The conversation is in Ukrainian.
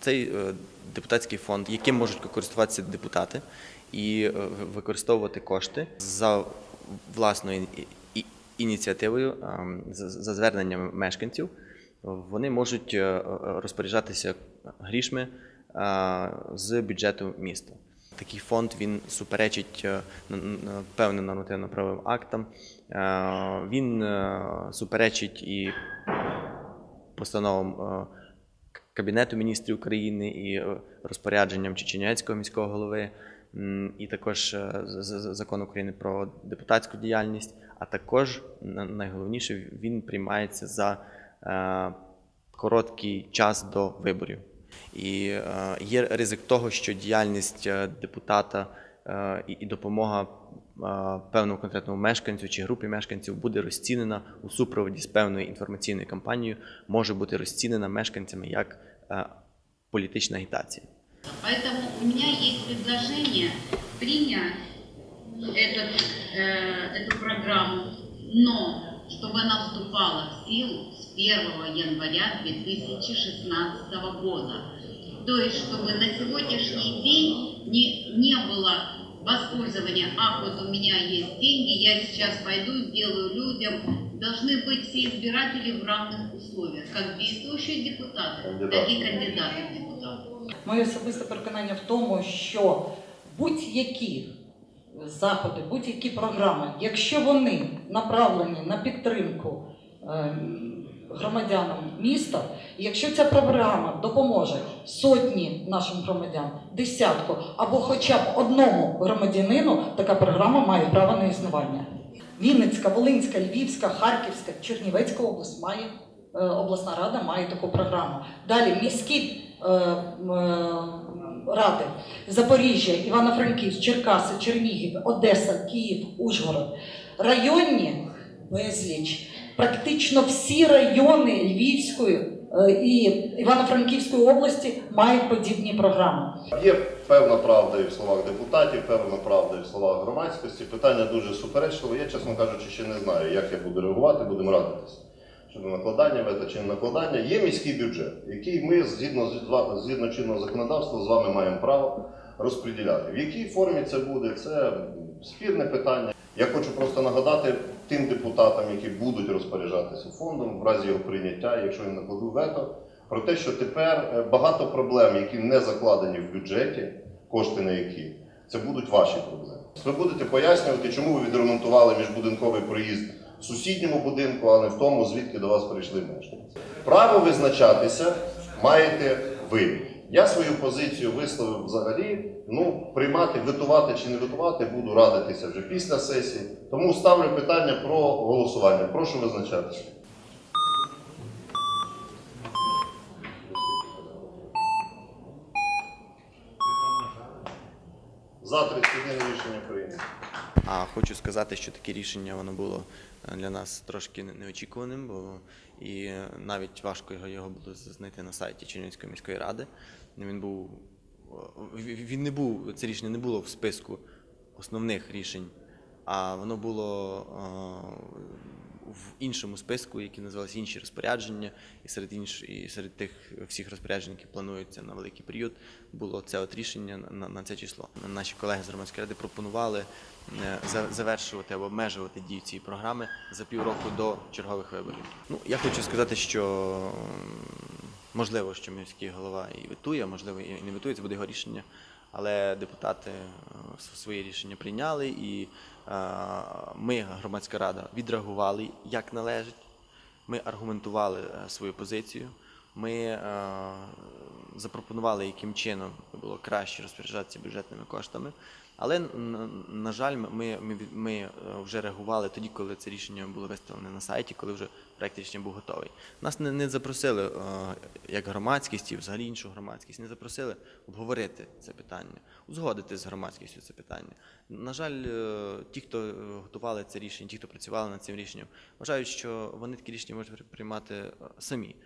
Цей е, депутатський фонд, яким можуть користуватися депутати і е, використовувати кошти за власною ініціативою, ем, за зверненням мешканців, вони можуть е, е, розпоряджатися грішми е, з бюджету міста. Такий фонд він суперечить е, певним нормативно-правовим актам. Е, Він е, суперечить і постановам е, Кабінету міністрів України і е, розпорядженням Чеченецького міського голови, і також е, закон України про депутатську діяльність. А також найголовніше він приймається за короткий час до виборів. І є ризик того, що діяльність депутата і, і допомога е, певному конкретному мешканцю чи групі мешканців буде розцінена у супроводі з певною інформаційною кампанією, може бути розцінена мешканцями як е, політична агітація. Поэтому у меня есть предложение принять этот, э, эту программу, но чтобы она вступала в силу с 1 января 2016 года. То есть, чтобы на сегодняшний день не, не было воспользования, ах, вот у меня есть деньги, я сейчас пойду, сделаю людям. Должны быть все избиратели в равных условиях, как действующие депутаты, так и кандидаты в депутаты. Моє особисте переконання в тому, що будь-які заходи, будь-які програми, якщо вони направлені на підтримку е, громадянам міста, і якщо ця програма допоможе сотні нашим громадян, десятку або хоча б одному громадянину, така програма має право на існування. Вінницька, Волинська, Львівська, Харківська, Чернівецька область має е, обласна рада має таку програму. Далі міські е, е, ради Запоріжжя, Івано-Франківськ, Черкаси, Чернігів, Одеса, Київ, Ужгород. Районні безліч. Практично всі райони Львівської е, і Івано-Франківської області мають подібні програми. Є певна правда і в словах депутатів, певна правда і в словах громадськості. Питання дуже суперечливе. Я, чесно кажучи, ще не знаю, як я буду реагувати, будемо радитися. Щодо накладання вето чи накладання. Є міський бюджет, який ми згідно згідно чинного законодавства з вами маємо право розподіляти. В якій формі це буде, це спірне питання. Я хочу просто нагадати тим депутатам, які будуть розпоряджатися фондом в разі його прийняття, якщо я накладу вето, про те, що тепер е, багато проблем, які не закладені в бюджеті, кошти на які, це будуть ваші проблеми. Ви будете пояснювати, чому ви відремонтували міжбудинковий проїзд в сусідньому будинку, а не в тому, звідки до вас прийшли мешканці. Право визначатися маєте ви. Я свою позицію висловив взагалі. Ну, приймати, витувати чи не витувати, буду радитися вже після сесії. Тому ставлю питання про голосування. Прошу визначатися. За 31 рішення прийнято. А хочу сказати, що таке рішення воно було е, для нас трошки неочікуваним, бо і е, навіть важко його, було знайти на сайті Чернівської міської ради. Він був він не був це рішення не було в списку основних рішень, а воно було в іншому списку, який називався інші розпорядження, і серед інш, і серед тих всіх розпоряджень, які плануються на великий період, було це от рішення на, на, це число. Наші колеги з громадської ради пропонували е, за- завершувати або обмежувати дію цієї програми за півроку до чергових виборів. Ну я хочу сказати, що можливо, що міський голова і витує, можливо, і не витує, це буде його рішення. Але депутати своє рішення прийняли, і е, ми, громадська рада, відреагували як належить. Ми аргументували е, свою позицію. Ми е, запропонували, яким чином було краще розпоряджатися бюджетними коштами. Але на жаль, ми, ми, ми е, вже реагували тоді, коли це рішення було виставлене на сайті, коли вже проект рішення був готовий. Нас не, не запросили, е, як громадськість і взагалі іншу громадськість, не запросили обговорити це питання, узгодити з громадськістю це питання. На жаль, е, ті, хто готували це рішення, ті, хто працювали над цим рішенням, вважають, що вони такі рішення можуть приймати самі.